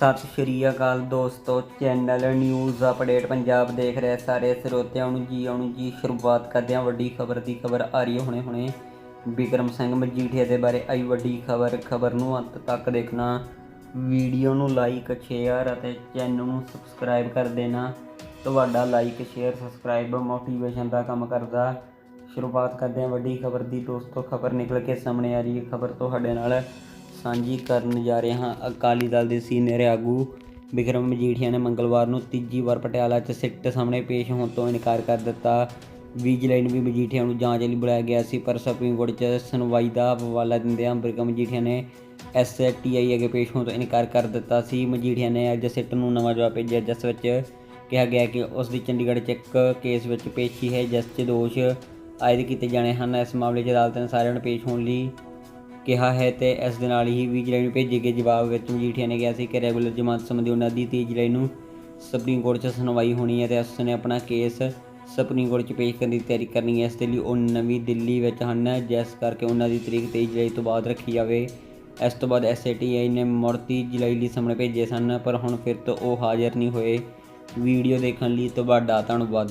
ਸਤਿ ਸ਼੍ਰੀ ਅਕਾਲ ਦੋਸਤੋ channel news update Punjab ਦੇਖ ਰਹੇ ਸਾਰੇ ਸਰੋਤਿਆਂ ਨੂੰ ਜੀ ਆਉਣ ਜੀ ਸ਼ੁਰੂਆਤ ਕਰਦੇ ਹਾਂ। ਵੱਡੀ ਖਬਰ ਦੀ ਖਬਰ ਆ ਰਹੀ ਹੈ ਹੁਣੇ ਹੁਣੇ। ਵਿਕਰਮ ਸਿੰਘ ਮਜੀਠੀਆ ਦੇ ਬਾਰੇ ਆਈ ਵੱਡੀ ਖਬਰ। ਖਬਰ ਨੂੰ ਅੰਤ ਤੱਕ ਦੇਖਣਾ। ਵੀਡੀਓ ਨੂੰ ਲਾਈਕ ਸ਼ੇਅਰ ਅਤੇ ਚੈਨਲ ਨੂੰ ਸਬਸਕ੍ਰਾਈਬ ਕਰ ਦੇਣਾ। ਤੁਹਾਡਾ ਲਾਈਕ ਸ਼ੇਅਰ ਸਬਸਕ੍ਰਾਈਬ ਮੋਟੀਵੇਸ਼ਨ ਦਾ ਕੰਮ ਕਰਦਾ। ਸ਼ੁਰੂਆਤ ਕਰਦੇ ਹਾਂ ਵੱਡੀ ਖਬਰ ਦੀ। ਦੋਸਤੋ, ਖਬਰ ਨਿਕਲ ਕੇ ਸਾਹਮਣੇ ਆ ਰਹੀ ਹੈ। ਖਬਰ ਤੁਹਾਡੇ ਨਾਲ ਸਾਂਝੀ ਕਰਨ ਜਾ ਰਹੇ ਹਾਂ। ਅਕਾਲੀ ਦਲ ਦੇ ਸੀਨੀਅਰ ਆਗੂ ਵਿਕਰਮ ਮਜੀਠੀਆ ਨੇ ਮੰਗਲਵਾਰ ਨੂੰ ਤੀਜੀ ਵਾਰ ਪਟਿਆਲਾ 'ਚ ਸਿੱਟ ਸਾਹਮਣੇ ਪੇਸ਼ ਹੋਣ ਤੋਂ ਇਨਕਾਰ ਕਰ ਦਿੱਤਾ। ਵਿਜੀਲੈਂਡ ਵੀ ਮਜੀਠੀਆ ਨੂੰ ਜਾਂਚ ਲਈ ਬੁਲਾਇਆ ਗਿਆ ਸੀ, ਪਰ ਸੁਪਰੀਮ ਕੋਰਟ 'ਚ ਸੁਣਵਾਈ ਦਾ ਹਵਾਲਾ ਦਿੰਦਿਆਂ ਵਿਕਰਮ ਮਜੀਠੀਆ ਨੇ ਐਸਟੀਆਈ ਅੱਗੇ ਪੇਸ਼ ਹੋਣ ਤੋਂ ਇਨਕਾਰ ਕਰ ਦਿੱਤਾ ਸੀ। ਮਜੀਠੀਆ ਨੇ ਅੱਜ ਸਿੱਟ ਨੂੰ ਨਵਾਂ ਜਵਾਬ ਭੇਜਿਆ, ਜਿਸ ਵਿੱਚ ਕਿਹਾ ਗਿਆ ਕਿ ਉਸ ਦੀ ਚੰਡੀਗੜ੍ਹ 'ਚ ਇੱਕ ਕੇਸ ਵਿੱਚ ਪੇਸ਼ੀ ਹੈ, ਜਿਸ 'ਚ ਦੋਸ਼ ਆਇਦ ਕੀਤੇ ਜਾਣੇ ਹਨ। ਇਸ ਮਾਮਲੇ 'ਚ ਅਦਾਲਤ ਨੇ ਸਾਰਿਆਂ ਨੂੰ ਪੇਸ਼ ਹੋਣ ਲਈ ਕਿਹਾ ਹੈ ਤੇ ਇਸ ਦੇ ਨਾਲ ਹੀ ਵਿਜੀਲੈਂਡ ਨੂੰ ਭੇਜੇ ਗਏ ਜਵਾਬ ਵਿੱਚ ਮਜੀਠੀਆ ਨੇ ਕਿਹਾ ਸੀ ਕਿ ਰੈਗੂਲਰ ਜਮਾਨਤ ਸੰਬੰਧੀ ਉਹਨਾਂ ਦੀ 30 ਜੁਲਾਈ ਨੂੰ ਸੁਪਰੀਮ ਕੋਰਟ 'ਚ ਸੁਣਵਾਈ ਹੋਣੀ ਹੈ ਤੇ ਉਸ ਨੇ ਆਪਣਾ ਕੇਸ ਸੁਪਰੀਮ ਕੋਰਟ 'ਚ ਪੇਸ਼ ਕਰਨ ਦੀ ਤਿਆਰੀ ਕਰਨੀ ਹੈ। ਇਸ ਦੇ ਲਈ ਉਹ ਨਵੀਂ ਦਿੱਲੀ ਵਿੱਚ ਹਨ, ਜਿਸ ਕਰਕੇ ਉਹਨਾਂ ਦੀ ਤਰੀਕ 23 ਜੁਲਾਈ ਤੋਂ ਬਾਅਦ ਰੱਖੀ ਜਾਵੇ। ਇਸ ਤੋਂ ਬਾਅਦ ਐਸਏਟੀਆਈ ਨੇ ਮੁੜ 30 ਜੁਲਾਈ ਲਈ ਸਾਹਮਣੇ ਭੇਜੇ ਸਨ, ਪਰ ਹੁਣ ਫਿਰ ਤੋਂ ਉਹ ਹਾਜ਼ਰ ਨਹੀਂ ਹੋਏ। ਵੀਡੀਓ ਦੇਖਣ ਲਈ ਤੁਹਾਡਾ ਧੰਨਵਾਦ।